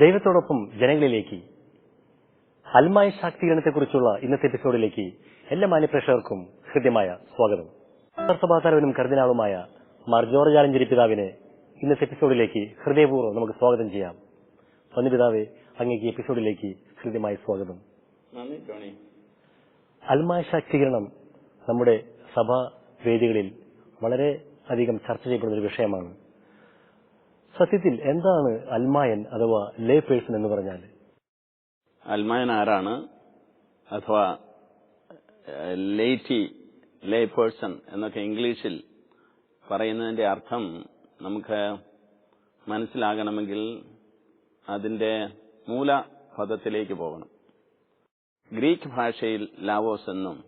ദൈവത്തോടൊപ്പം ജനങ്ങളിലേക്ക് അൽമായ ശാക്തീകരണത്തെക്കുറിച്ചുള്ള ഇന്നത്തെ എപ്പിസോഡിലേക്ക് എല്ലാ മാന്യപ്രേക്ഷകർക്കും ഹൃദ്യമായ സ്വാഗതം. സഭാതലവനും കർദിനാളുമായ മാർ ജോർജ് ആലഞ്ചേരി പിതാവിനെ ഇന്നത്തെ എപ്പിസോഡിലേക്ക് ഹൃദയപൂർവം നമുക്ക് സ്വാഗതം ചെയ്യാം. വന്യ പിതാവെ അങ്ങേക്ക് എപ്പിസോഡിലേക്ക് ഹൃദ്യമായ സ്വാഗതം. അൽമായ ശാക്തീകരണം നമ്മുടെ സഭാ വേദികളിൽ വളരെ അധികം ചർച്ച ചെയ്യപ്പെടുന്ന ഒരു വിഷയമാണ്. സത്യത്തിൽ എന്താണ് അൽമായൻ അഥവാ ലേ പേഴ്സൺ എന്ന് പറഞ്ഞാൽ? അൽമായൻ ആരാണ്? അഥവാ ലേറ്റി ലേ പേഴ്സൺ എന്നൊക്കെ ഇംഗ്ലീഷിൽ പറയുന്നതിന്റെ അർത്ഥം നമുക്ക് മനസ്സിലാകണമെങ്കിൽ അതിന്റെ മൂല പദത്തിലേക്ക് പോകണം. ഗ്രീക്ക് ഭാഷയിൽ ലാവോസ് എന്നും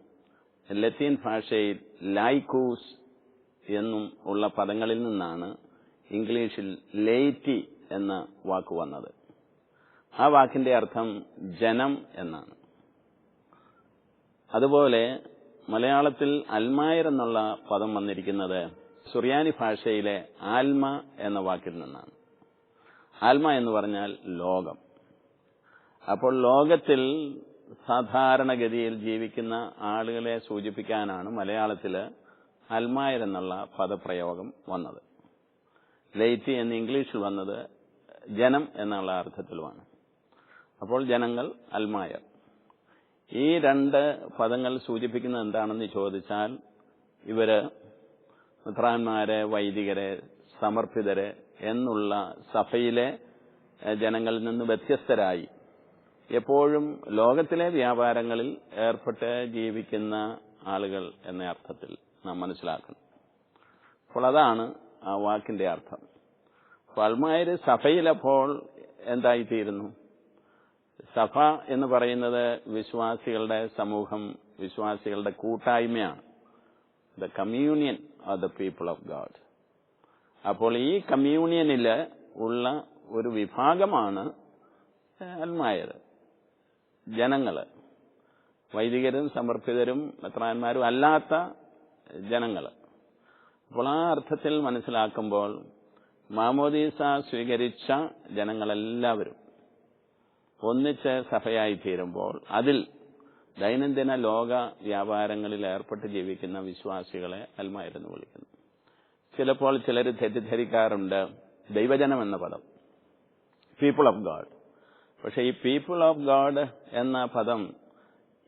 ലത്തീൻ ഭാഷയിൽ ലൈക്കൂസ് എന്നും ഉള്ള പദങ്ങളിൽ നിന്നാണ് ഇംഗ്ലീഷിൽ ലേറ്റി എന്ന വാക്ക് വന്നത്. ആ വാക്കിന്റെ അർത്ഥം ജനം എന്നാണ്. അതുപോലെ മലയാളത്തിൽ അൽമായർ എന്നുള്ള പദം വന്നിരിക്കുന്നത് സുറിയാനി ഭാഷയിലെ ആൽമ എന്ന വാക്കിൽ നിന്നാണ്. ആൽമ എന്ന് പറഞ്ഞാൽ ലോകം. അപ്പോൾ ലോകത്തിൽ സാധാരണഗതിയിൽ ജീവിക്കുന്ന ആളുകളെ സൂചിപ്പിക്കാനാണ് മലയാളത്തിൽ അൽമായർ എന്നുള്ള പദപ്രയോഗം വന്നത്. ലേറ്റി എന്ന് ഇംഗ്ലീഷിൽ വന്നത് ജനം എന്നുള്ള അർത്ഥത്തിലുമാണ്. അപ്പോൾ ജനങ്ങൾ അൽമായർ. ഈ രണ്ട് പദങ്ങൾ സൂചിപ്പിക്കുന്നത് എന്താണെന്ന് ചോദിച്ചാൽ ഇവർ മിത്രാന്മാരെ വൈദികരെ സമർപ്പിതരെ എന്നുള്ള സഭയിലെ ജനങ്ങളിൽ നിന്ന് വ്യത്യസ്തരായി. എപ്പോഴും ലോകത്തിലെ വ്യാപാരങ്ങളിൽ ഏർപ്പെട്ട് ജീവിക്കുന്ന ആളുകൾ എന്ന അർത്ഥത്തിൽ നാം മനസ്സിലാക്കണം. അപ്പോൾ അതാണ് ആ വാക്കിന്റെ അർത്ഥം. അപ്പോൾ അൽമായര് സഭയിലപ്പോൾ എന്തായിത്തീരുന്നു? സഭ എന്ന് പറയുന്നത് വിശ്വാസികളുടെ സമൂഹം വിശ്വാസികളുടെ കൂട്ടായ്മയാണ്. The communion of the people of God അപ്പോൾ ഈ കമ്മ്യൂണിയനിൽ ഉള്ള ഒരു വിഭാഗമാണ് അൽമായർ ജനങ്ങൾ വൈദികരും സമർപ്പിതരും മെത്രാന്മാരും അല്ലാത്ത ജനങ്ങൾ അപ്പോൾ ആ അർത്ഥത്തിൽ മനസ്സിലാക്കുമ്പോൾ മാമോദീസ സ്വീകരിച്ച ജനങ്ങളെല്ലാവരും ഒന്നിച്ച് സഭയായി തീരുമ്പോൾ അതിൽ ദൈനംദിന ലോക വ്യാപാരങ്ങളിൽ ഏർപ്പെട്ട് ജീവിക്കുന്ന വിശ്വാസികളെ അൽമായിരുന്നു വിളിക്കുന്നു. ചിലപ്പോൾ ചിലർ തെറ്റിദ്ധരിക്കാറുണ്ട് ദൈവജനം എന്ന പദം പീപ്പിൾ ഓഫ് ഗാഡ് പക്ഷെ ഈ പീപ്പിൾ ഓഫ് ഗാഡ് എന്ന പദം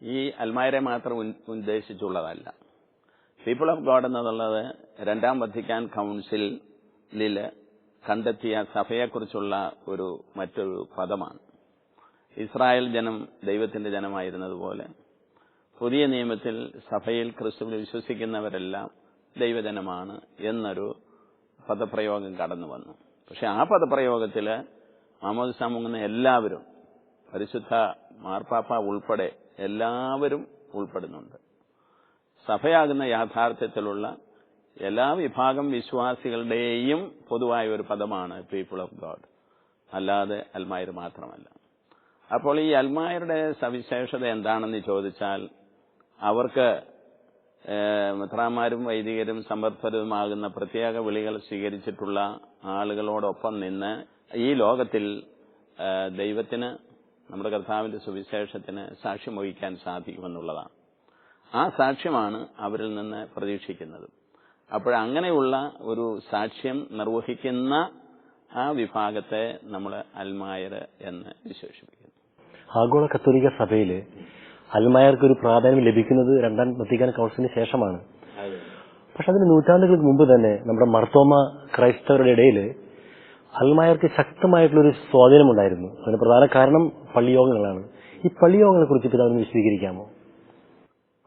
ഈ അൽമായരെ മാത്രം ഉദ്ദേശിച്ചുള്ളതല്ല. പീപ്പിൾ ഓഫ് ഗാഡ് എന്നുള്ളത് രണ്ടാം വത്തിക്കാൻ കൗൺസിലിൽ കണ്ടെത്തിയ സഭയെക്കുറിച്ചുള്ള ഒരു മറ്റൊരു പദമാണ്. ഇസ്രായേൽ ജനം ദൈവത്തിന്റെ ജനമായിരുന്നതുപോലെ പുതിയ നിയമത്തിൽ സഭയിൽ ക്രിസ്തുവിൽ വിശ്വസിക്കുന്നവരെല്ലാം ദൈവജനമാണ് എന്നൊരു പദപ്രയോഗം കടന്നു വന്നു. പക്ഷെ ആ പദപ്രയോഗത്തിൽ മാമോദിസ മുങ്ങുന്ന എല്ലാവരും പരിശുദ്ധ മാർപ്പാപ്പ ഉൾപ്പെടെ എല്ലാവരും ഉൾപ്പെടുന്നുണ്ട്. സഭയാകുന്ന യാഥാർത്ഥ്യത്തിലുള്ള എല്ലാ വിഭാഗം വിശ്വാസികളുടെയും പൊതുവായ ഒരു പദമാണ് പീപ്പിൾ ഓഫ് ഗോഡ് അല്ലാതെ അൽമായർ മാത്രമല്ല. അപ്പോൾ ഈ അൽമായരുടെ സവിശേഷത എന്താണെന്ന് ചോദിച്ചാൽ അവർക്ക് മിത്രാമാരും വൈദികരും സമർത്ഥരുമാകുന്ന പ്രത്യേക വിളികൾ സ്വീകരിച്ചിട്ടുള്ള ആളുകളോടൊപ്പം നിന്ന് ഈ ലോകത്തിൽ ദൈവത്തിന് നമ്മുടെ കർത്താവിന്റെ സുവിശേഷത്തിന് സാക്ഷ്യം വഹിക്കാൻ സാധിക്കുമെന്നുള്ളതാണ്. ആ സാക്ഷ്യമാണ് അവരിൽ നിന്ന് പ്രതീക്ഷിക്കുന്നത്. അപ്പോഴങ്ങനെയുള്ള ഒരു സാക്ഷ്യം നിർവഹിക്കുന്ന ആ വിഭാഗത്തെ നമ്മൾ അൽമായർ എന്ന് വിശേഷിപ്പിക്കുന്നു. ആഗോള കത്തോലിക്ക സഭയിൽ അൽമായർക്ക് ഒരു പ്രാധാന്യം ലഭിക്കുന്നത് രണ്ടാം വത്തിക്കാൻ കൗൺസിലിന് ശേഷമാണ്. പക്ഷെ അതിന് നൂറ്റാണ്ടുകൾക്ക് മുമ്പ് തന്നെ നമ്മുടെ മർത്തോമ ക്രൈസ്തവരുടെ ഇടയിൽ അൽമായർക്ക് ശക്തമായിട്ടുള്ള ഒരു സ്വാധീനം ഉണ്ടായിരുന്നു. അതിന് പ്രധാന കാരണം പള്ളിയോഗങ്ങളാണ് ഈ പള്ളിയോഗങ്ങളെ കുറിച്ച് പിതാവിന് വിശദീകരിക്കാമോ?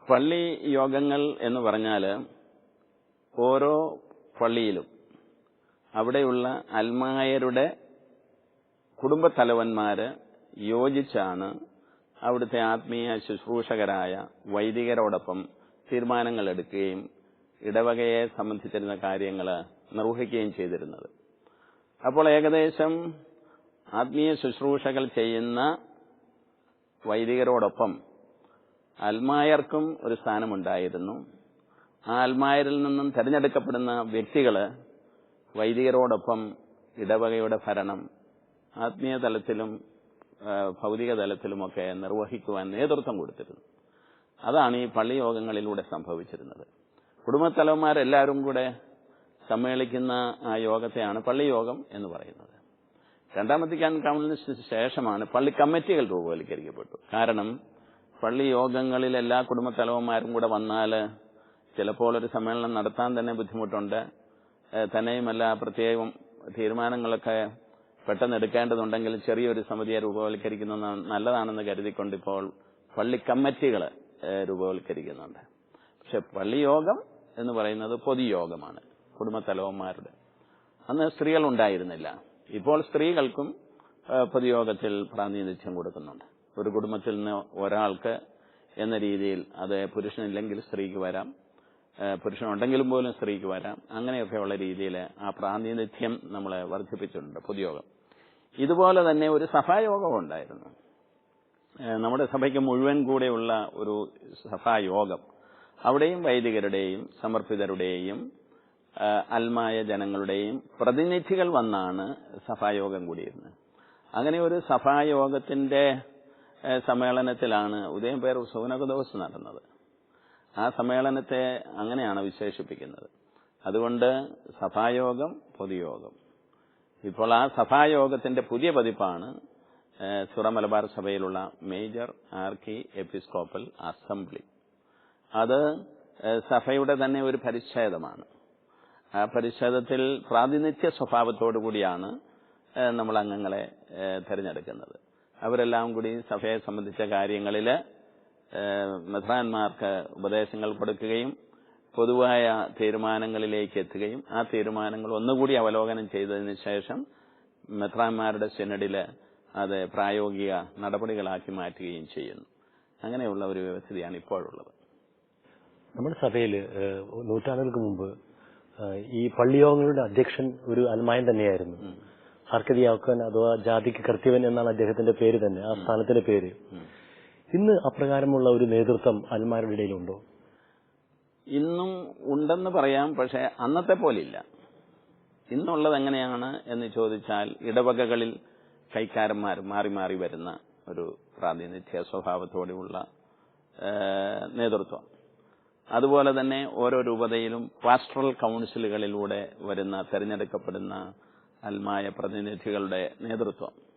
പള്ളി യോഗങ്ങൾ എന്ന് പറഞ്ഞാൽ ഓരോ പള്ളിയിലും അവിടെയുള്ള അൽമായരുടെ കുടുംബത്തലവന്മാര് യോജിച്ചാണ് അവിടുത്തെ ആത്മീയ ശുശ്രൂഷകരായ വൈദികരോടൊപ്പം തീരുമാനങ്ങൾ എടുക്കുകയും ഇടവകയെ സംബന്ധിച്ചിരുന്ന കാര്യങ്ങൾ നിർവഹിക്കുകയും ചെയ്തിരുന്നത്. അപ്പോൾ ഏകദേശം ആത്മീയ ശുശ്രൂഷകൾ ചെയ്യുന്ന വൈദികരോടൊപ്പം അൽമായർക്കും ഒരു സ്ഥാനമുണ്ടായിരുന്നു. ആ നിന്നും തിരഞ്ഞെടുക്കപ്പെടുന്ന വ്യക്തികൾ വൈദികരോടൊപ്പം ഇടവകയുടെ ഭരണം ആത്മീയ തലത്തിലും ഭൗതിക തലത്തിലുമൊക്കെ നിർവഹിക്കുവാൻ നേതൃത്വം കൊടുത്തിരുന്നു. അതാണ് ഈ പള്ളിയോഗങ്ങളിലൂടെ സംഭവിച്ചിരുന്നത്. കുടുംബത്തലവന്മാരെല്ലാവരും കൂടെ സമ്മേളിക്കുന്ന ആ യോഗത്തെയാണ് പള്ളിയോഗം എന്ന് പറയുന്നത്. രണ്ടാം വത്തിക്കാൻ കൗൺസിലിന് ശേഷമാണ് പള്ളി കമ്മിറ്റികൾ രൂപവൽക്കരിക്കപ്പെട്ടു. കാരണം പള്ളി യോഗങ്ങളിൽ എല്ലാ കുടുംബത്തലവന്മാരും കൂടെ വന്നാൽ ചിലപ്പോൾ ഒരു സമ്മേളനം നടത്താൻ തന്നെ ബുദ്ധിമുട്ടുണ്ട്. തന്നെയുമല്ല പ്രത്യേകം തീരുമാനങ്ങളൊക്കെ പെട്ടെന്ന് എടുക്കേണ്ടതുണ്ടെങ്കിൽ ചെറിയൊരു സമിതിയെ രൂപവൽക്കരിക്കുന്നത് നല്ലതാണെന്ന് കരുതിക്കൊണ്ട് ഇപ്പോൾ പള്ളി കമ്മിറ്റികൾ രൂപവൽക്കരിക്കുന്നുണ്ട്. പക്ഷെ പള്ളിയോഗം എന്ന് പറയുന്നത് പൊതുയോഗമാണ് കുടുംബത്തലവന്മാരുടെ. അന്ന് സ്ത്രീകൾ ഉണ്ടായിരുന്നില്ല. ഇപ്പോൾ സ്ത്രീകൾക്കും പൊതുയോഗത്തിൽ പ്രാതിനിധ്യം കൊടുക്കുന്നുണ്ട്. ഒരു കുടുംബത്തിൽ നിന്ന് ഒരാൾക്ക് എന്ന രീതിയിൽ അത് പുരുഷനില്ലെങ്കിൽ സ്ത്രീക്ക് വരാം. പുരുഷനുണ്ടെങ്കിലും പോലും സ്ത്രീക്ക് വരാം. അങ്ങനെയൊക്കെയുള്ള രീതിയിൽ ആ പ്രാതിനിധ്യം നമ്മൾ വർദ്ധിപ്പിച്ചിട്ടുണ്ട് പൊതുയോഗം. ഇതുപോലെ തന്നെ ഒരു സഭായോഗം ഉണ്ടായിരുന്നു. നമ്മുടെ സഭയ്ക്ക് മുഴുവൻ കൂടെയുള്ള ഒരു സഭായോഗം. അവിടെയും വൈദികരുടെയും സമർപ്പിതരുടെയും അൽമായ ജനങ്ങളുടെയും പ്രതിനിധികൾ വന്നാണ് സഭായോഗം കൂടിയിരുന്നത്. അങ്ങനെ ഒരു സഭായോഗത്തിന്റെ സമ്മേളനത്തിലാണ് ഉദയം പേർ സൂനകദോസ് നടന്നത്. ആ സമ്മേളനത്തെ അങ്ങനെയാണ് വിശേഷിപ്പിക്കുന്നത്. അതുകൊണ്ട് സഭായോഗം പൊതുയോഗം. ഇപ്പോൾ ആ സഭായോഗത്തിന്റെ പുതിയ പതിപ്പാണ് സുറ മലബാർ സഭയിലുള്ള മേജർ ആർക്കി എപ്പിസ്കോപ്പൽ അസംബ്ലി. അത് സഭയുടെ തന്നെ ഒരു പരിച്ഛേദമാണ്. ആ പരിച്ഛേദത്തിൽ പ്രാതിനിധ്യ സ്വഭാവത്തോടു കൂടിയാണ് നമ്മൾ അംഗങ്ങളെ തെരഞ്ഞെടുക്കുന്നത്. അവരെല്ലാം കൂടി സഭയെ സംബന്ധിച്ച കാര്യങ്ങളിൽ മെത്രാന്മാർക്ക് ഉപദേശങ്ങൾ കൊടുക്കുകയും പൊതുവായ തീരുമാനങ്ങളിലേക്ക് എത്തുകയും ആ തീരുമാനങ്ങൾ ഒന്നുകൂടി അവലോകനം ചെയ്തതിന് ശേഷം മെത്രാന്മാരുടെ സെനഡിൽ അത് പ്രായോഗിക നടപടികളാക്കി മാറ്റുകയും ചെയ്യുന്നു. അങ്ങനെയുള്ള ഒരു വ്യവസ്ഥയാണ് ഇപ്പോഴുള്ളത്. നമ്മുടെ സഭയിൽ നൂറ്റാണ്ടുകൾക്ക് മുമ്പ് ഈ പള്ളിയോഗങ്ങളുടെ അധ്യക്ഷൻ ഒരു അൽമായൻ തന്നെയായിരുന്നു. ആർക്കതിയാക്കൻ അഥവാ ജാതിക്ക് കൃത്യവൻ എന്നാണ് അദ്ദേഹത്തിന്റെ പേര് തന്നെ ആ സ്ഥാനത്തിന്റെ പേര്. ഇന്ന് അപ്രകാരമുള്ള ഒരു നേതൃത്വം അൽമാരുടെ ഇടയിലുണ്ടോ? ഇന്നും ഉണ്ടെന്ന് പറയാം പക്ഷെ അന്നത്തെ പോലില്ല. ഇന്നുള്ളത് എങ്ങനെയാണ് എന്ന് ചോദിച്ചാൽ ഇടവകകളിൽ കൈക്കാരന്മാർ മാറി മാറി വരുന്ന ഒരു പ്രാതിനിധ്യ സ്വഭാവത്തോടെയുള്ള നേതൃത്വം. അതുപോലെ തന്നെ ഓരോ രൂപതയിലും പാസ്റ്ററൽ കൗൺസിലുകളിലൂടെ വരുന്ന തെരഞ്ഞെടുക്കപ്പെടുന്ന അൽമായ പ്രതിനിധികളുടെ നേതൃത്വം.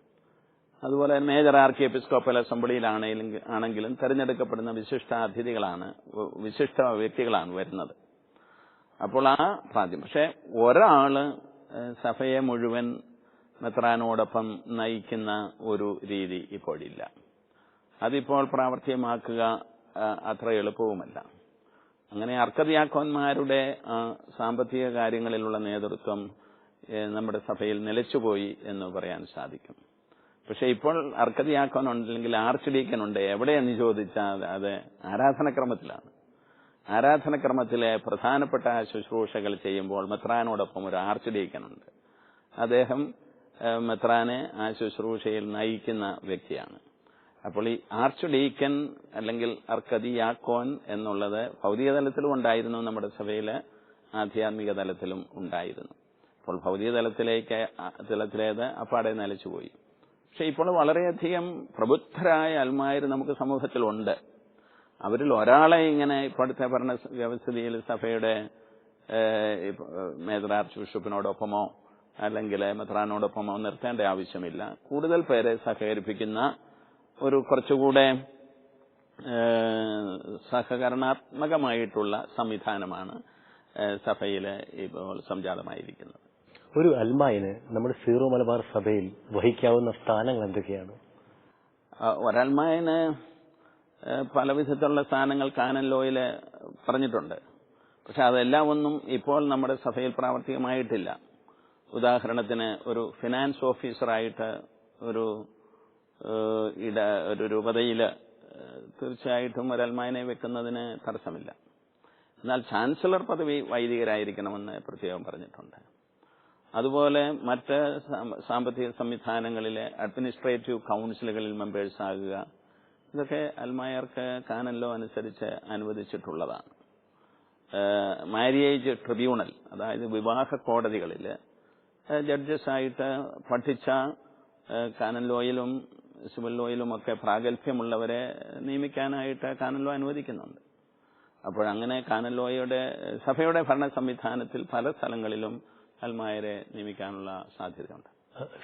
അതുപോലെ മേജർ ആർക്കി എപ്പിസ്കോപ്പൽ അസംബ്ലിയിലാണെങ്കിലും ആണെങ്കിലും തെരഞ്ഞെടുക്കപ്പെടുന്ന വിശിഷ്ട അതിഥികളാണ് വിശിഷ്ട വ്യക്തികളാണ് വരുന്നത്. അപ്പോൾ ആ പ്രാദ്യം പക്ഷെ ഒരാൾ സഭയെ മുഴുവൻ മെത്രാനോടൊപ്പം നയിക്കുന്ന ഒരു രീതി ഇപ്പോഴില്ല. അതിപ്പോൾ പ്രാവർത്തികമാക്കുക അത്ര എളുപ്പവുമല്ല. അങ്ങനെ അർക്കതിയാക്കോന്മാരുടെ സാമ്പത്തിക കാര്യങ്ങളിലുള്ള നേതൃത്വം നമ്മുടെ സഭയിൽ നിലച്ചുപോയി എന്ന് പറയാൻ സാധിക്കും. പക്ഷെ ഇപ്പോൾ അർക്കതിയാക്കാനുണ്ടെങ്കിൽ ഉണ്ടെങ്കിൽ ആർച്ച് ഡീക്കൻ ഉണ്ട് എവിടെയെന്ന് ചോദിച്ചാൽ അത് ആരാധനക്രമത്തിലാണ്. ആരാധനക്രമത്തിലെ പ്രധാനപ്പെട്ട ശുശ്രൂഷകൾ ചെയ്യുമ്പോൾ മെത്രാനോടൊപ്പം ഒരു ആർച്ച് ഡീക്കനുണ്ട് അദ്ദേഹം മെത്രാനെ ആ ശുശ്രൂഷയിൽ നയിക്കുന്ന വ്യക്തിയാണ്. അപ്പോൾ ഈ ആർച്ച് ഡീക്കൻ അല്ലെങ്കിൽ അർക്കതിയാക്കോൻ എന്നുള്ളത് ഭൗതിക തലത്തിലും ഉണ്ടായിരുന്നു നമ്മുടെ സഭയിലെ ആധ്യാത്മിക തലത്തിലും ഉണ്ടായിരുന്നു. അപ്പോൾ ഭൗതിക തലത്തിലേക്ക് തലത്തിലേത് അപ്പാടെ നിലച്ചുപോയി. പക്ഷെ ഇപ്പോൾ വളരെയധികം പ്രബുദ്ധരായ അൽമായർ നമുക്ക് സമൂഹത്തിലുണ്ട്. അവരിൽ ഒരാളെ ഇങ്ങനെ ഇപ്പോഴത്തെ ഭരണ വ്യവസ്ഥിതിയിൽ സഭയുടെ മേജർ ആർച്ച് ബിഷപ്പിനോടൊപ്പമോ അല്ലെങ്കിൽ മെത്രാനോടൊപ്പമോ നിർത്തേണ്ട ആവശ്യമില്ല. കൂടുതൽ പേരെ സഹകരിപ്പിക്കുന്ന ഒരു കുറച്ചുകൂടെ സഹകരണാത്മകമായിട്ടുള്ള സംവിധാനമാണ് സഭയിൽ ഇപ്പോൾ സംജാതമായിരിക്കുന്നത്. ഒരു അൽമായിന് നമ്മുടെ സീറോ മലബാർ സഭയിൽ വഹിക്കാവുന്ന സ്ഥാനങ്ങൾ എന്തൊക്കെയാണ്? ഒരൽമായന് പല വിധത്തിലുള്ള സ്ഥാനങ്ങൾ കാനൻ ലോയിൽ പറഞ്ഞിട്ടുണ്ട്. പക്ഷെ അതെല്ലാം ഒന്നും ഇപ്പോൾ നമ്മുടെ സഭയിൽ പ്രാവർത്തികമായിട്ടില്ല. ഉദാഹരണത്തിന് ഒരു ഫിനാൻസ് ഓഫീസറായിട്ട് ഒരു ഇട ഒരു രൂപതയിൽ തീർച്ചയായിട്ടും ഒരൽമായനെ വെക്കുന്നതിന് തടസ്സമില്ല. എന്നാൽ ചാൻസലർ പദവി വൈദികരായിരിക്കണമെന്ന് പ്രത്യേകം പറഞ്ഞിട്ടുണ്ട്. അതുപോലെ മറ്റ് സാമ്പത്തിക സംവിധാനങ്ങളിലെ അഡ്മിനിസ്ട്രേറ്റീവ് കൗൺസിലുകളിൽ മെമ്പേഴ്സ് ആകുക. ഇതൊക്കെ അൽമായർക്ക് കാനൻ ലോ അനുസരിച്ച് അനുവദിച്ചിട്ടുള്ളതാണ്. മാരിയേജ് ട്രിബ്യൂണൽ അതായത് വിവാഹ കോടതികളിൽ ജഡ്ജസ് ആയിട്ട് പഠിച്ച കാനൻ ലോയിലും സിവിൽ ലോയിലും ഒക്കെ പ്രാഗൽഭ്യമുള്ളവരെ നിയമിക്കാനായിട്ട് കാനൻ ലോ അനുവദിക്കുന്നുണ്ട്. അപ്പോഴങ്ങനെ കാനൻ ലോയുടെ സഭയുടെ ഭരണ സംവിധാനത്തിൽ പല സ്ഥലങ്ങളിലും അൽമായരെ നിയമിക്കാനുള്ള സാധ്യതയുണ്ട്.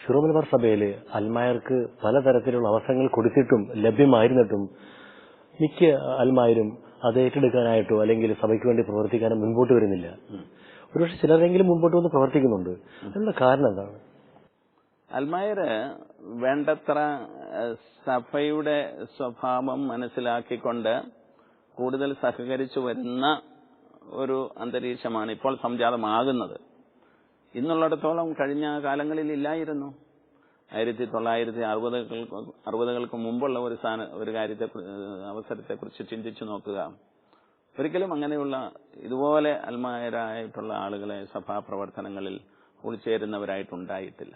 ഷിറോമലബാർ സഭയിൽ അൽമായർക്ക് പലതരത്തിലുള്ള അവസരങ്ങൾ കൊടുത്തിട്ടും ലഭ്യമായിരുന്നിട്ടും മിക്ക അൽമായരും അത് ഏറ്റെടുക്കാനായിട്ടോ അല്ലെങ്കിൽ സഭയ്ക്ക് വേണ്ടി പ്രവർത്തിക്കാനോ മുൻപോട്ട് വരുന്നില്ല. ഒരുപക്ഷെ ചിലരെങ്കിലും മുമ്പോട്ട് വന്ന് പ്രവർത്തിക്കുന്നുണ്ട്. അതിനുള്ള കാരണം എന്താണ്? അൽമായര് വേണ്ടത്ര സഭയുടെ സ്വഭാവം മനസ്സിലാക്കിക്കൊണ്ട് കൂടുതൽ സഹകരിച്ചു വരുന്ന ഒരു അന്തരീക്ഷമാണ് ഇപ്പോൾ സംജാതമാകുന്നത്. ഇന്നുള്ളിടത്തോളം കഴിഞ്ഞ കാലങ്ങളിൽ ഇല്ലായിരുന്നു. ആയിരത്തി തൊള്ളായിരത്തി അറുപതുകൾക്ക് അറുപതുകൾക്ക് മുമ്പുള്ള ഒരു സ്ഥാന ഒരു കാര്യത്തെ അവസരത്തെക്കുറിച്ച് ചിന്തിച്ചു നോക്കുക. ഒരിക്കലും അങ്ങനെയുള്ള ഇതുപോലെ അൽമായരായിട്ടുള്ള ആളുകളെ സഭാ സഭാപ്രവർത്തനങ്ങളിൽ ഉൾച്ചേരുന്നവരായിട്ടുണ്ടായിട്ടില്ല.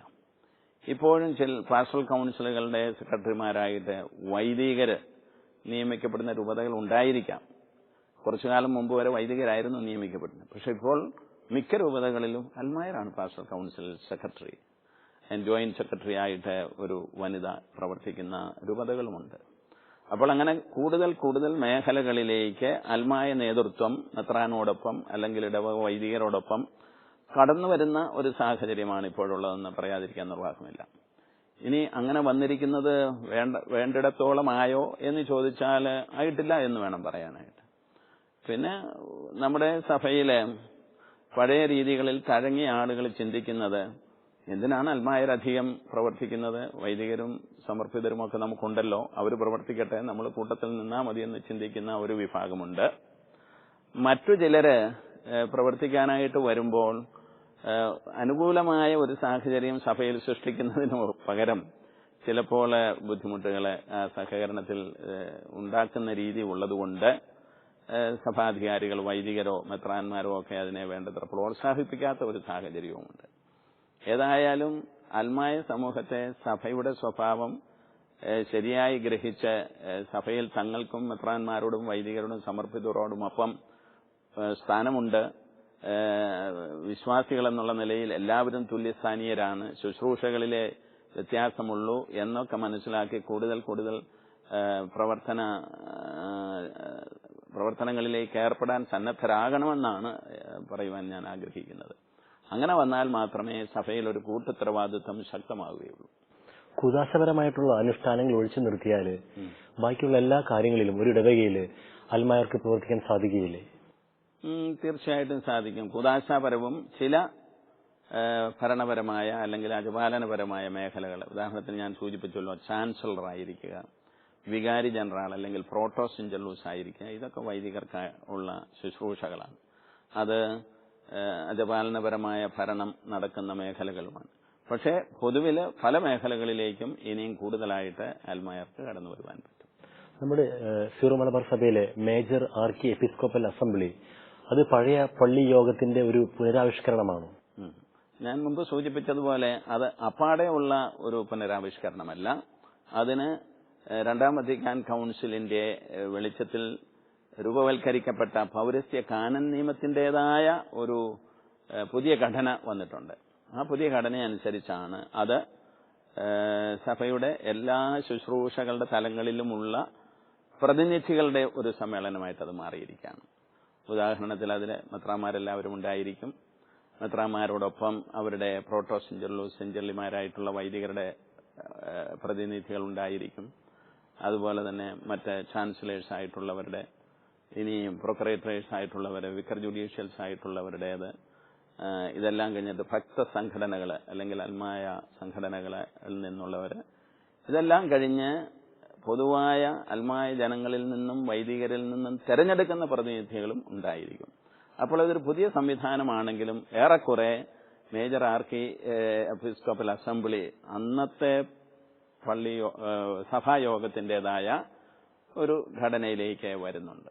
ഇപ്പോഴും ചില പാസ്റ്റൽ കൗൺസിലുകളുടെ സെക്രട്ടറിമാരായിട്ട് വൈദികര് നിയമിക്കപ്പെടുന്ന രൂപതകൾ ഉണ്ടായിരിക്കാം. കുറച്ചു കാലം മുമ്പ് വരെ വൈദികരായിരുന്നു നിയമിക്കപ്പെടുന്നത്. പക്ഷെ ഇപ്പോൾ മിക്ക രൂപതകളിലും അൽമായരാണ് pastor council secretary. Joint secretary ആയിട്ട് ഒരു വനിത പ്രവർത്തിക്കുന്ന രൂപതകളുമുണ്ട്. അപ്പോൾ അങ്ങനെ കൂടുതൽ കൂടുതൽ മേഖലകളിലേക്ക് അൽമായ നേതൃത്വം നെത്രാനോടൊപ്പം അല്ലെങ്കിൽ ഇടവ വൈദികരോടൊപ്പം കടന്നു വരുന്ന ഒരു സാഹചര്യമാണ് ഇപ്പോഴുള്ളതെന്ന് പറയാതിരിക്കാൻ നിർവാഹമില്ല. ഇനി അങ്ങനെ വന്നിരിക്കുന്നത് വേണ്ട വേണ്ടിടത്തോളം ആയോ എന്ന് ചോദിച്ചാൽ ആയിട്ടില്ല എന്ന് വേണം പറയാനായിട്ട്. പിന്നെ നമ്മുടെ സഭയിലെ പഴയ രീതികളിൽ തഴങ്ങിയ ആളുകൾ ചിന്തിക്കുന്നത് എന്തിനാണ് അൽമായരധികം പ്രവർത്തിക്കുന്നത്? വൈദികരും സമർപ്പിതരും ഒക്കെ നമുക്കുണ്ടല്ലോ. അവർ പ്രവർത്തിക്കട്ടെ. നമ്മൾ കൂട്ടത്തിൽ നിന്നാ മതി എന്ന് ചിന്തിക്കുന്ന ഒരു വിഭാഗമുണ്ട്. മറ്റു ചിലര് പ്രവർത്തിക്കാനായിട്ട് വരുമ്പോൾ അനുകൂലമായ ഒരു സാഹചര്യം സഭയിൽ സൃഷ്ടിക്കുന്നതിന് പകരം ചിലപ്പോൾ ബുദ്ധിമുട്ടുകൾ സഹകരണത്തിൽ ഉണ്ടാക്കുന്ന രീതി ഉള്ളതുകൊണ്ട് സഭാധികാരികൾ വൈദികരോ മെത്രാന്മാരോ ഒക്കെ അതിനെ വേണ്ടത്ര പ്രോത്സാഹിപ്പിക്കാത്ത ഒരു സാഹചര്യവുമുണ്ട്. ഏതായാലും അൽമായ സമൂഹത്തെ സഭയുടെ സ്വഭാവം ശരിയായി ഗ്രഹിച്ച് സഭയിൽ തങ്ങൾക്കും മെത്രാന്മാരോടും വൈദികരോടും സമർപ്പിതരോടുമൊപ്പം സ്ഥാനമുണ്ട്. വിശ്വാസികൾ എന്നുള്ള നിലയിൽ എല്ലാവരും തുല്യസ്ഥാനീയരാണ്. ശുശ്രൂഷകളിലെ വ്യത്യാസമുള്ളൂ എന്നൊക്കെ മനസ്സിലാക്കി കൂടുതൽ കൂടുതൽ പ്രവർത്തന പ്രവർത്തനങ്ങളിലേക്ക് ഏർപ്പെടാൻ സന്നദ്ധരാകണമെന്നാണ് പറയുവാൻ ഞാൻ ആഗ്രഹിക്കുന്നത്. അങ്ങനെ വന്നാൽ മാത്രമേ സഭയിൽ ഒരു കൂട്ടുത്തരവാദിത്വം ശക്തമാവുകയുള്ളൂ. കുദാശപരമായിട്ടുള്ള അനുഷ്ഠാനങ്ങൾ ഒഴിച്ചു നിർത്തിയാൽ ബാക്കിയുള്ള എല്ലാ കാര്യങ്ങളിലും ഒരു ഇടവകയിൽ അൽമായർക്ക് പ്രവർത്തിക്കാൻ സാധിക്കുകയില്ലേ? തീർച്ചയായിട്ടും സാധിക്കും. കുദാശാപരവും ചില ഭരണപരമായ അല്ലെങ്കിൽ അജപാലനപരമായ മേഖലകൾ. ഉദാഹരണത്തിന് ഞാൻ സൂചിപ്പിച്ചല്ലോ ചാൻസലർ ആയിരിക്കുക വികാരി ജനറൽ അല്ലെങ്കിൽ പ്രോട്ടോസിഞ്ചലൂസ് ആയിരിക്കുക. ഇതൊക്കെ വൈദികർക്ക് ഉള്ള ശുശ്രൂഷകളാണ്. അത് അജപാലനപരമായ ഭരണം നടക്കുന്ന മേഖലകളുമാണ്. പക്ഷേ പൊതുവിൽ പല മേഖലകളിലേക്കും ഇനിയും കൂടുതലായിട്ട് ആൽമായർക്ക് കടന്നു വരുവാൻ പറ്റും. നമ്മുടെ സിറുമലബാർ സീറോ മലബാർ സഭയിലെ മേജർ ആർക്കി എപ്പിസ്കോപ്പൽ അസംബ്ലി അത് പഴയ പള്ളി യോഗത്തിന്റെ ഒരു പുനരാവിഷ്കരണമാണ്. ഞാൻ മുമ്പ് സൂചിപ്പിച്ചതുപോലെ അത് അപ്പാടെയുള്ള ഒരു പുനരാവിഷ്കരണമല്ല. അതിന് രണ്ടാം വത്തിക്കാൻ കൗൺസിലിന്റെ വെളിച്ചത്തിൽ രൂപവൽക്കരിക്കപ്പെട്ട പൗരസ്ത്യ കാനൻ നിയമത്തിന്റേതായ ഒരു പുതിയ ഘടന വന്നിട്ടുണ്ട്. ആ പുതിയ ഘടനയനുസരിച്ചാണ് അത് സഭയുടെ എല്ലാ ശുശ്രൂഷകളുടെ തലങ്ങളിലുമുള്ള പ്രതിനിധികളുടെ ഒരു സമ്മേളനമായിട്ട് അത് മാറിയിരിക്കുകയാണ്. ഉദാഹരണത്തിൽ അതിൽ മെത്രാമാരെല്ലാവരും ഉണ്ടായിരിക്കും. മെത്രാമാരോടൊപ്പം അവരുടെ പ്രോട്ടോ സെഞ്ചറിലോ സെഞ്ചറിലിമാരായിട്ടുള്ള വൈദികരുടെ പ്രതിനിധികൾ ഉണ്ടായിരിക്കും. അതുപോലെ തന്നെ മറ്റ് ചാൻസലേഴ്സ് ആയിട്ടുള്ളവരുടെ ഇനിയും പ്രൊക്കറേറ്ററേഴ്സ് ആയിട്ടുള്ളവർ വിക്കർ ജുഡീഷ്യൽസ് ആയിട്ടുള്ളവരുടേത് ഇതെല്ലാം കഴിഞ്ഞിട്ട് ഭക്ത സംഘടനകൾ അല്ലെങ്കിൽ അൽമായ സംഘടനകളിൽ നിന്നുള്ളവർ ഇതെല്ലാം കഴിഞ്ഞ് പൊതുവായ അൽമായ ജനങ്ങളിൽ നിന്നും വൈദികരിൽ നിന്നും തെരഞ്ഞെടുക്കുന്ന പ്രതിനിധികളും ഉണ്ടായിരിക്കും. അപ്പോൾ അതൊരു പുതിയ സംവിധാനമാണെങ്കിലും ഏറെക്കുറെ മേജർ ആർക്കി എപ്പിസ്കോപ്പൽ അസംബ്ലി അന്നത്തെ പള്ളി സഭായോഗത്തിന്റേതായ ഒരു ഘടനയിലേക്ക് വരുന്നുണ്ട്.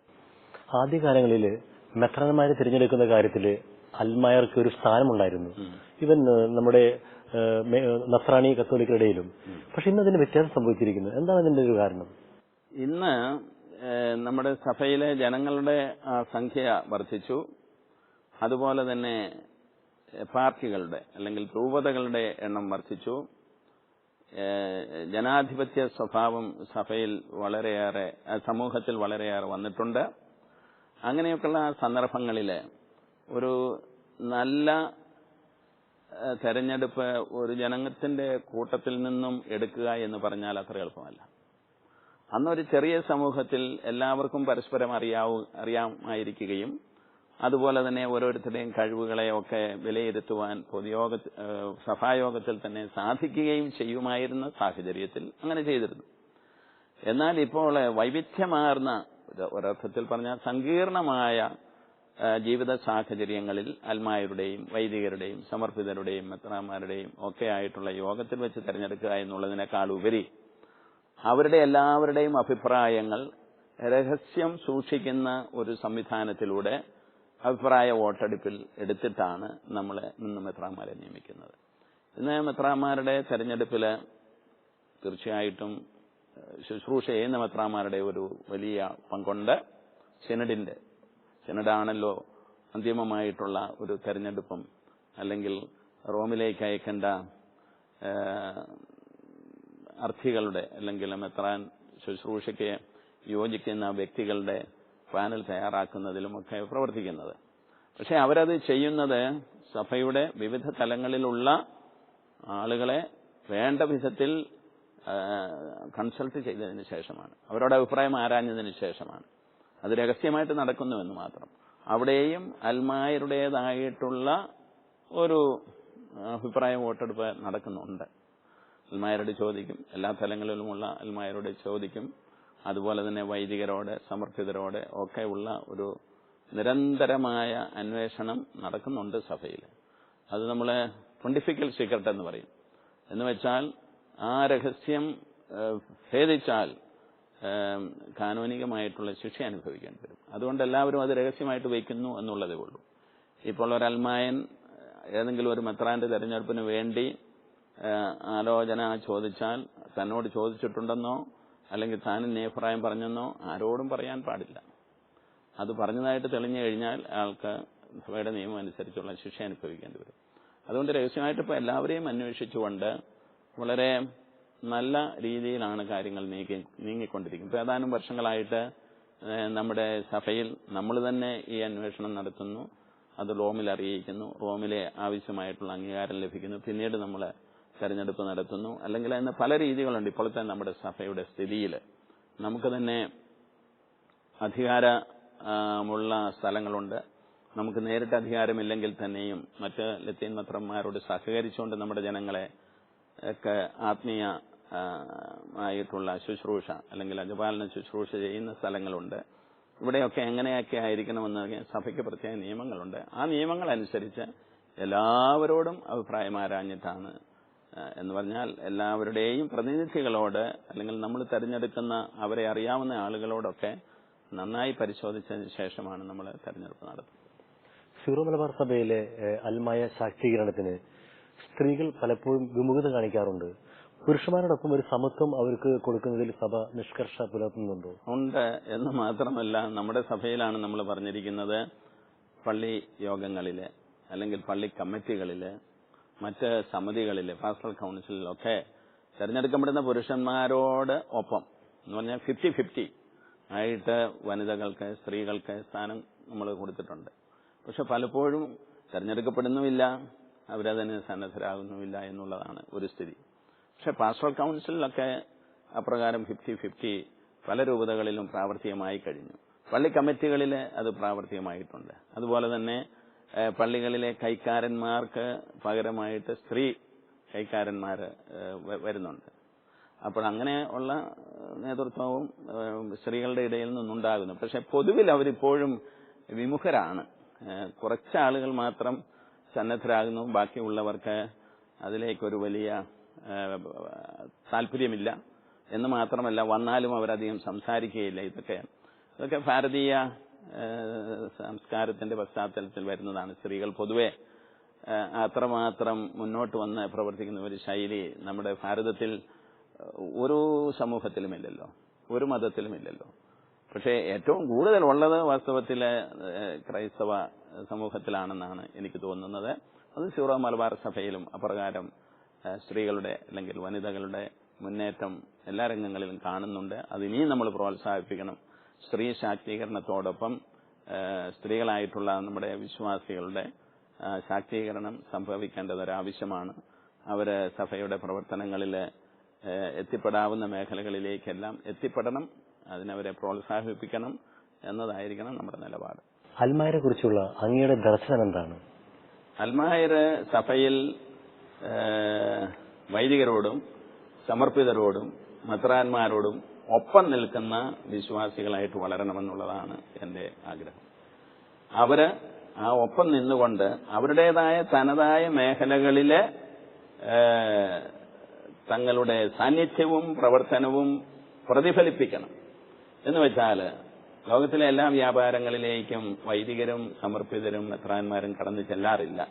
ആദ്യകാലങ്ങളിൽ മെത്രന്മാരെ തിരഞ്ഞെടുക്കുന്ന കാര്യത്തിൽ അൽമായർക്ക് ഒരു സ്ഥാനമുണ്ടായിരുന്നു. ഇവൻ നമ്മുടെ നസ്രാണി കത്തോലിക്കരുടെയിലും. പക്ഷെ ഇന്ന് അതിന് വ്യത്യാസം സംഭവിച്ചിരിക്കുന്നത് എന്താണ് അതിന്റെ ഒരു കാരണം? ഇന്ന് നമ്മുടെ സഭയിലെ ജനങ്ങളുടെ സംഖ്യ വർദ്ധിച്ചു. അതുപോലെ തന്നെ പാർട്ടികളുടെ അല്ലെങ്കിൽ രൂപതകളുടെ എണ്ണം വർദ്ധിച്ചു. ജനാധിപത്യ സ്വഭാവം സഭയിൽ വളരെയേറെ സമൂഹത്തിൽ വളരെയേറെ വന്നിട്ടുണ്ട്. അങ്ങനെയൊക്കെയുള്ള സന്ദർഭങ്ങളിൽ ഒരു നല്ല തെരഞ്ഞെടുപ്പ് ഒരു ജനത്തിന്റെ കൂട്ടത്തിൽ നിന്നും എടുക്കുക എന്ന് പറഞ്ഞാൽ അത്ര എളുപ്പമല്ല. അന്നൊരു ചെറിയ സമൂഹത്തിൽ എല്ലാവർക്കും പരസ്പരം അറിയാവു അറിയാമായിരിക്കുകയും അതുപോലെ തന്നെ ഓരോരുത്തരുടെയും കഴിവുകളെയൊക്കെ വിലയിരുത്തുവാൻ പൊതുയോഗ സഭായോഗത്തിൽ തന്നെ സാധിക്കുകയും ചെയ്യുമായിരുന്ന സാഹചര്യത്തിൽ അങ്ങനെ ചെയ്തിരുന്നു. എന്നാൽ ഇപ്പോൾ വൈവിധ്യമാർന്ന ഒരു- ഒരർത്ഥത്തിൽ പറഞ്ഞാൽ സങ്കീർണമായ ജീവിത സാഹചര്യങ്ങളിൽ അൽമായരുടെയും വൈദികരുടെയും സമർപ്പിതരുടെയും മെത്രാന്മാരുടെയും ഒക്കെ ആയിട്ടുള്ള യോഗത്തിൽ വെച്ച് തെരഞ്ഞെടുക്കുക എന്നുള്ളതിനേക്കാൾ ഉപരി അവരുടെ എല്ലാവരുടെയും അഭിപ്രായങ്ങൾ രഹസ്യം സൂക്ഷിക്കുന്ന ഒരു സംവിധാനത്തിലൂടെ അഭിപ്രായ വോട്ടെടുപ്പിൽ എടുത്തിട്ടാണ് നമ്മളെ ഇന്ന് മെത്രാന്മാരെ നിയമിക്കുന്നത്. ഇന്ന് മെത്രാന്മാരുടെ തെരഞ്ഞെടുപ്പിൽ തീർച്ചയായിട്ടും ശുശ്രൂഷ ചെയ്യുന്ന മെത്രാന്മാരുടെ ഒരു വലിയ പങ്കുണ്ട്. സെനഡിന്റെ സെനഡാണല്ലോ അന്തിമമായിട്ടുള്ള ഒരു തെരഞ്ഞെടുപ്പും. അല്ലെങ്കിൽ റോമിലേക്ക് അയക്കേണ്ട അർത്ഥികളുടെ അല്ലെങ്കിൽ മെത്രാൻ ശുശ്രൂഷയ്ക്ക് യോജിക്കുന്ന വ്യക്തികളുടെ പാനൽ തയ്യാറാക്കുന്നതിലുമൊക്കെ പ്രവർത്തിക്കുന്നത്. പക്ഷെ അവരത് ചെയ്യുന്നത് സഭയുടെ വിവിധ തലങ്ങളിലുള്ള ആളുകളെ വേണ്ട വിധത്തിൽ കൺസൾട്ട് ചെയ്തതിന് ശേഷമാണ്. അവരുടെ അഭിപ്രായം ആരാഞ്ഞതിന് ശേഷമാണ്. അത് രഹസ്യമായിട്ട് നടക്കുന്നുവെന്ന് മാത്രം. അവിടെയും അൽമായരുടേതായിട്ടുള്ള ഒരു അഭിപ്രായ വോട്ടെടുപ്പ് നടക്കുന്നുണ്ട്. അൽമായരോട് ചോദിക്കും എല്ലാ തലങ്ങളിലുമുള്ള അൽമായരോട് ചോദിക്കും അതുപോലെ തന്നെ വൈദികരോട് സമർപ്പിതരോട് ഒക്കെ ഉള്ള ഒരു നിരന്തരമായ അന്വേഷണം നടക്കുന്നുണ്ട് സഭയിൽ അത് നമ്മൾ പൊണ്ടിഫിക്കൽ സീക്രട്ട് എന്ന് പറയും. എന്ന് വെച്ചാൽ ആ രഹസ്യം ഭേദിച്ചാൽ കാനോനികമായിട്ടുള്ള ശിക്ഷ അനുഭവിക്കേണ്ടി വരും. അതുകൊണ്ട് എല്ലാവരും അത് രഹസ്യമായിട്ട് വയ്ക്കുന്നു എന്നുള്ളതേ ഉള്ളൂ. ഇപ്പോൾ ഒരു ഏതെങ്കിലും ഒരു മെത്രാന്റെ തെരഞ്ഞെടുപ്പിന് വേണ്ടി ആലോചന ചോദിച്ചാൽ തന്നോട് ചോദിച്ചിട്ടുണ്ടെന്നോ അല്ലെങ്കിൽ താൻ അഭിപ്രായം പറഞ്ഞെന്നോ ആരോടും പറയാൻ പാടില്ല. അത് പറഞ്ഞതായിട്ട് തെളിഞ്ഞു കഴിഞ്ഞാൽ ആൾക്ക് സഭയുടെ നിയമം അനുസരിച്ചുള്ള ശിക്ഷ അനുഭവിക്കേണ്ടി വരും. അതുകൊണ്ട് രഹസ്യമായിട്ട് ഇപ്പോൾ എല്ലാവരെയും അന്വേഷിച്ചുകൊണ്ട് വളരെ നല്ല രീതിയിലാണ് കാര്യങ്ങൾ നീക്കി നീങ്ങിക്കൊണ്ടിരിക്കുന്നത്. ഇപ്പോൾ ഏതാനും വർഷങ്ങളായിട്ട് നമ്മുടെ സഭയിൽ നമ്മൾ തന്നെ ഈ അന്വേഷണം നടത്തുന്നു. അത് റോമിൽ അറിയിക്കുന്നു. റോമിലെ ആവശ്യമായിട്ടുള്ള അംഗീകാരം ലഭിക്കുന്നു. പിന്നീട് നമ്മൾ തെരഞ്ഞെടുപ്പ് നടത്തുന്നു. അല്ലെങ്കിൽ അതിന് പല രീതികളുണ്ട്. ഇപ്പോഴത്തെ നമ്മുടെ സഭയുടെ സ്ഥിതിയിൽ നമുക്ക് തന്നെ അധികാരമുള്ള സ്ഥലങ്ങളുണ്ട്. നമുക്ക് നേരിട്ട് അധികാരമില്ലെങ്കിൽ തന്നെയും മറ്റ് ലത്തീൻ മത്രന്മാരോട് സഹകരിച്ചുകൊണ്ട് നമ്മുടെ ജനങ്ങളെ ഒക്കെ ആത്മീയ ആയിട്ടുള്ള ശുശ്രൂഷ അല്ലെങ്കിൽ അജപാലന ശുശ്രൂഷ ചെയ്യുന്ന സ്ഥലങ്ങളുണ്ട്. ഇവിടെയൊക്കെ എങ്ങനെയൊക്കെ ആയിരിക്കണമെന്ന് സഭയ്ക്ക് പ്രത്യേക നിയമങ്ങളുണ്ട്. ആ നിയമങ്ങളനുസരിച്ച് എല്ലാവരോടും അഭിപ്രായം ആരാഞ്ഞിട്ടാണ് എന്ന് പറഞ്ഞാൽ എല്ലാവരുടെയും പ്രതിനിധികളോട് അല്ലെങ്കിൽ നമ്മൾ തിരഞ്ഞെടുക്കുന്ന അവരെ അറിയാവുന്ന ആളുകളോടൊക്കെ നന്നായി പരിശോധിച്ചതിന് ശേഷമാണ് നമ്മൾ തെരഞ്ഞെടുപ്പ് നടത്തുന്നത്. സിറോ മലബാർ സഭയിലെ അൽമായ ശാക്തീകരണത്തിന് സ്ത്രീകൾ പലപ്പോഴും വിമുഖത കാണിക്കാറുണ്ട്. പുരുഷന്മാരോടൊപ്പം ഒരു സമത്വം അവർക്ക് കൊടുക്കുന്നതിൽ സഭ നിഷ്കർഷ പുലർത്തുന്നുണ്ടോ? ഉണ്ട് എന്ന് മാത്രമല്ല നമ്മുടെ സഭയിലാണ് നമ്മൾ പറഞ്ഞിരിക്കുന്നത് പള്ളി യോഗങ്ങളിൽ അല്ലെങ്കിൽ പള്ളി കമ്മിറ്റികളിൽ മറ്റ് സമിതികളിൽ ഫാസ്റ്റൽ കൗൺസിലൊക്കെ തെരഞ്ഞെടുക്കപ്പെടുന്ന പുരുഷന്മാരോട് ഒപ്പം. എന്ന് പറഞ്ഞാൽ ഫിഫ്റ്റി ഫിഫ്റ്റി ആയിട്ട് വനിതകൾക്ക് സ്ത്രീകൾക്ക് സ്ഥാനം നമ്മൾ കൊടുത്തിട്ടുണ്ട്. പക്ഷെ പലപ്പോഴും തെരഞ്ഞെടുക്കപ്പെടുന്നുമില്ല അവരതിന് സന്നദ്ധരാകുന്നുമില്ല എന്നുള്ളതാണ് ഒരു സ്ഥിതി. പക്ഷെ പാസ്റ്റൽ കൗൺസിലൊക്കെ അപ്രകാരം ഫിഫ്റ്റി ഫിഫ്റ്റി പല രൂപതകളിലും പ്രാവർത്തികമായി കഴിഞ്ഞു. പള്ളി കമ്മിറ്റികളിൽ അത് പ്രാവർത്തികമായിട്ടുണ്ട്. അതുപോലെ തന്നെ പള്ളികളിലെ കൈക്കാരന്മാർക്ക് പകരമായിട്ട് സ്ത്രീ കൈക്കാരന്മാർ വരുന്നുണ്ട്. അപ്പോൾ അങ്ങനെ ഉള്ള നേതൃത്വവും സ്ത്രീകളുടെ ഇടയിൽ നിന്നുണ്ടാകുന്നു. പക്ഷെ പൊതുവിൽ അവരിപ്പോഴും വിമുഖരാണ്. കുറച്ച് ആളുകൾ മാത്രം സന്നദ്ധരാകുന്നു. ബാക്കിയുള്ളവർക്ക് അതിലേക്കൊരു വലിയ താല്പര്യമില്ല എന്ന് മാത്രമല്ല വന്നാലും അവരധികം സംസാരിക്കുകയില്ല. ഇതൊക്കെ ഇതൊക്കെ ഭാരതീയ സംസ്കാരത്തിന്റെ പശ്ചാത്തലത്തിൽ വരുന്നതാണ് സ്ത്രീകൾ പൊതുവെ. അത്രമാത്രം മുന്നോട്ട് വന്ന് പ്രവർത്തിക്കുന്ന ഒരു ശൈലി നമ്മുടെ ഭാരതത്തിൽ ഒരു സമൂഹത്തിലുമില്ലല്ലോ. ഒരു മതത്തിലുമില്ലല്ലോ. പക്ഷേ ഏറ്റവും കൂടുതൽ ഉള്ളത് വാസ്തവത്തിൽ ക്രൈസ്തവ സമൂഹത്തിലാണെന്നാണ് എനിക്ക് തോന്നുന്നത്. അത് സീറോ മലബാർ സഭയിലും അപ്രകാരം സ്ത്രീകളുടെ അല്ലെങ്കിൽ വനിതകളുടെ മുന്നേറ്റം എല്ലാ രംഗങ്ങളിലും കാണുന്നുണ്ട്. അത് ഇനിയും നമ്മൾ പ്രോത്സാഹിപ്പിക്കണം. സ്ത്രീ ശാക്തീകരണത്തോടൊപ്പം സ്ത്രീകളായിട്ടുള്ള നമ്മുടെ വിശ്വാസികളുടെ ശാക്തീകരണം സംഭവിക്കേണ്ടത് ഒരാവശ്യമാണ് അവർ സഭയുടെ പ്രവർത്തനങ്ങളിൽ എത്തിപ്പെടാവുന്ന മേഖലകളിലേക്കെല്ലാം എത്തിപ്പെടണം അതിനവരെ പ്രോത്സാഹിപ്പിക്കണം എന്നതായിരിക്കണം നമ്മുടെ നിലപാട്. അൽമായരെ കുറിച്ചുള്ള അങ്ങയുടെ ദർശനം എന്താണ്? അൽമായർ സഭയിൽ വൈദികരോടും സമർപ്പിതരോടും മെത്രാന്മാരോടും ഒപ്പം നിൽക്കുന്ന വിശ്വാസികളായിട്ട് വളരണമെന്നുള്ളതാണ് എന്റെ ആഗ്രഹം. അവർ ആ ഒപ്പം നിന്നുകൊണ്ട് അവരുടേതായ തനതായ മേഖലകളിലെ തങ്ങളുടെ സാന്നിധ്യവും പ്രവർത്തനവും പ്രതിഫലിപ്പിക്കണം. എന്ന് വെച്ചാൽ ലോകത്തിലെ എല്ലാ വ്യാപാരങ്ങളിലേക്കും വൈദികരും സമർപ്പിതരും മെത്രാന്മാരും കടന്നു ചെല്ലാറില്ല.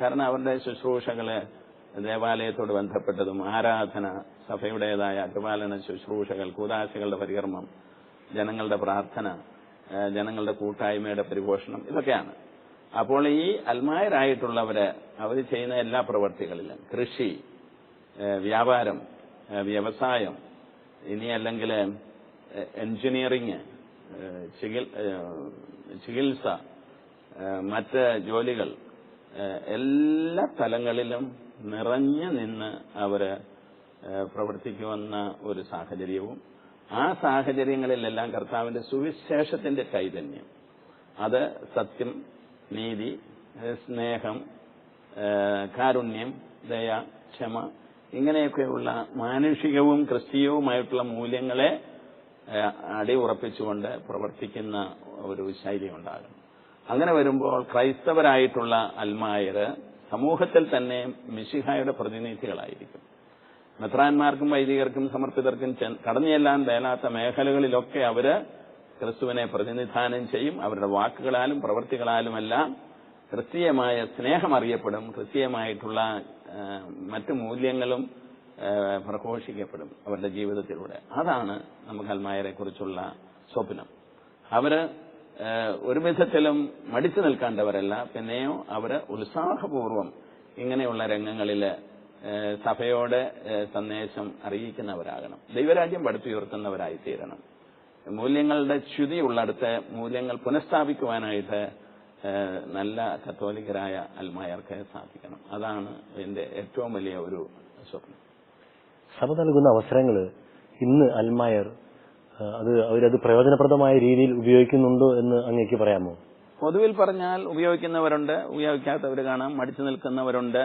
കാരണം അവരുടെ ശുശ്രൂഷകൾ ദേവാലയത്തോട് ബന്ധപ്പെട്ടതും ആരാധന സഭയുടേതായ അറ്റുപാലന ശുശ്രൂഷകൾ കൂതാശകളുടെ പരികർമ്മം ജനങ്ങളുടെ പ്രാർത്ഥന ജനങ്ങളുടെ കൂട്ടായ്മയുടെ പരിപോഷണം ഇതൊക്കെയാണ്. അപ്പോൾ ഈ അൽമായരായിട്ടുള്ളവര് അവർ ചെയ്യുന്ന എല്ലാ പ്രവർത്തികളിലും കൃഷി വ്യാപാരം വ്യവസായം ഇനി അല്ലെങ്കിൽ ചികിൽ- ചികിത്സ മറ്റ് ജോലികൾ എല്ലാ തലങ്ങളിലും നിറഞ്ഞു നിന്ന് അവർ പ്രവർത്തിക്കുമെന്ന ഒരു സാഹചര്യവും ആ സാഹചര്യങ്ങളിലെല്ലാം കർത്താവിന്റെ സുവിശേഷത്തിന്റെ ചൈതന്യം. അത് സത്യം നീതി സ്നേഹം കാരുണ്യം ദയ ക്ഷമ ഇങ്ങനെയൊക്കെയുള്ള മാനുഷികവും ക്രിസ്തീയവുമായിട്ടുള്ള മൂല്യങ്ങളെ അടി അടിയുറപ്പിച്ചുകൊണ്ട് പ്രവർത്തിക്കുന്ന ഒരു ശൈലി ഉണ്ടാകും അങ്ങനെ വരുമ്പോൾ ക്രൈസ്തവരായിട്ടുള്ള അൽമായർ സമൂഹത്തിൽ തന്നെ മിശിഹായുടെ പ്രതിനിധികളായിരിക്കും. മെത്രാന്മാർക്കും വൈദികർക്കും സമർപ്പിതർക്കും ചെ- വേലാത്ത മേഖലകളിലൊക്കെ അവർ ക്രിസ്തുവിനെ പ്രതിനിധാനം ചെയ്യും. അവരുടെ വാക്കുകളാലും പ്രവൃത്തികളാലുമെല്ലാം ക്രിസ്തീയമായ സ്നേഹം അറിയപ്പെടും. ക്രിസ്തീയമായിട്ടുള്ള മറ്റ് മൂല്യങ്ങളും പ്രഘോഷിക്കപ്പെടും അവരുടെ ജീവിതത്തിലൂടെ. അതാണ് നമുക്ക് അൽമായരെ കുറിച്ചുള്ള സ്വപ്നം. അവർ ഒരു വിധത്തിലും മടിച്ചു നിൽക്കേണ്ടവരല്ല. പിന്നെയോ അവർ ഉത്സാഹപൂർവം ഇങ്ങനെയുള്ള രംഗങ്ങളിൽ സഭയോടെ സന്ദേശം അറിയിക്കുന്നവരാകണം. ദൈവരാജ്യം പടുത്തുയർത്തുന്നവരായി തീരണം മൂല്യങ്ങളുടെ ച്യുതി ഉള്ളടുത്ത് മൂല്യങ്ങൾ പുനഃസ്ഥാപിക്കുവാനായിട്ട് നല്ല കത്തോലിക്കരായ അൽമായർക്ക് സാധിക്കണം. അതാണ് എന്റെ ഏറ്റവും വലിയ ഒരു സ്വപ്നം. സഭ നൽകുന്ന അവസരങ്ങൾ ഇന്ന് അൽമായർ അത് അവരത് പ്രയോജനപ്രദമായ രീതിയിൽ ഉപയോഗിക്കുന്നുണ്ടോ എന്ന് അങ്ങേക്ക് പറയാമോ? പൊതുവിൽ പറഞ്ഞാൽ ഉപയോഗിക്കുന്നവരുണ്ട് ഉപയോഗിക്കാത്തവർ കാണാം മടിച്ചു നിൽക്കുന്നവരുണ്ട്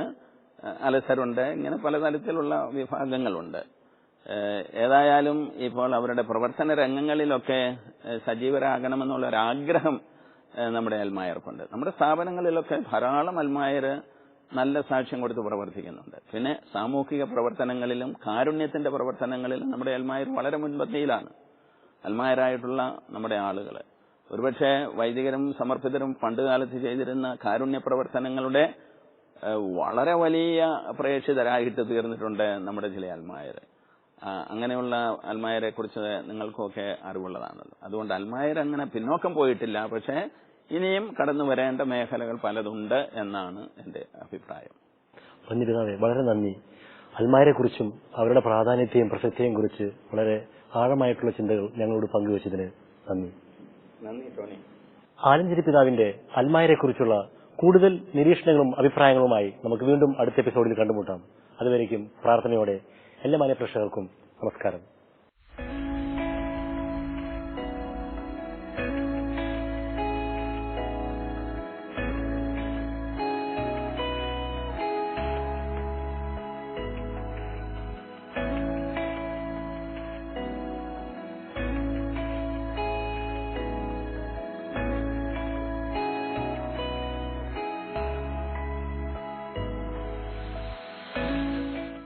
അലസരുണ്ട് ഇങ്ങനെ പലതരത്തിലുള്ള വിഭാഗങ്ങളുണ്ട്. ഏതായാലും ഇപ്പോൾ അവരുടെ പ്രവർത്തന രംഗങ്ങളിലൊക്കെ സജീവരാകണമെന്നുള്ള ഒരു ആഗ്രഹം നമ്മുടെ അൽമായർക്കുണ്ട്. നമ്മുടെ സ്ഥാപനങ്ങളിലൊക്കെ ധാരാളം അൽമായർ നല്ല സാക്ഷ്യം കൊടുത്ത് പ്രവർത്തിക്കുന്നുണ്ട്. പിന്നെ സാമൂഹിക പ്രവർത്തനങ്ങളിലും കാരുണ്യത്തിന്റെ പ്രവർത്തനങ്ങളിലും നമ്മുടെ അൽമായർ വളരെ മുൻപന്തിയിലാണ്. അൽമായരായിട്ടുള്ള നമ്മുടെ ആളുകൾ. ഒരുപക്ഷെ വൈദികരും സമർപ്പിതരും പണ്ടുകാലത്ത് ചെയ്തിരുന്ന കാരുണ്യ പ്രവർത്തനങ്ങളുടെ വളരെ വലിയ പ്രേക്ഷിതരായിട്ട് തീർന്നിട്ടുണ്ട് നമ്മുടെ ചില അൽമായർ. അങ്ങനെയുള്ള അൽമായരെ കുറിച്ച് നിങ്ങൾക്കൊക്കെ അറിവുള്ളതാണല്ലോ അതുകൊണ്ട് അൽമായർ അങ്ങനെ പിന്നോക്കം പോയിട്ടില്ല. പക്ഷേ ഇനിയും കടന്നു വരേണ്ട മേഖലകൾ പലതുണ്ട് എന്നാണ് എന്റെ അഭിപ്രായം. വളരെ നന്ദി. അൽമായരെ കുറിച്ചും അവരുടെ പ്രാധാന്യത്തെയും പ്രസക്തിയെയും കുറിച്ച് വളരെ ആഴമായിട്ടുള്ള ചിന്തകൾ ഞങ്ങളോട് പങ്കുവച്ചതിന് നന്ദി. നന്ദി ടോണി. ആലഞ്ചേരി പിതാവിന്റെ കൂടുതൽ നിരീക്ഷണങ്ങളും അഭിപ്രായങ്ങളുമായി നമുക്ക് വീണ്ടും അടുത്ത എപ്പിസോഡിൽ കണ്ടുമുട്ടാം. അതുവരേക്കും പ്രാർത്ഥനയോടെ എല്ലാ മാന്യ പ്രേക്ഷകർക്കും നമസ്കാരം.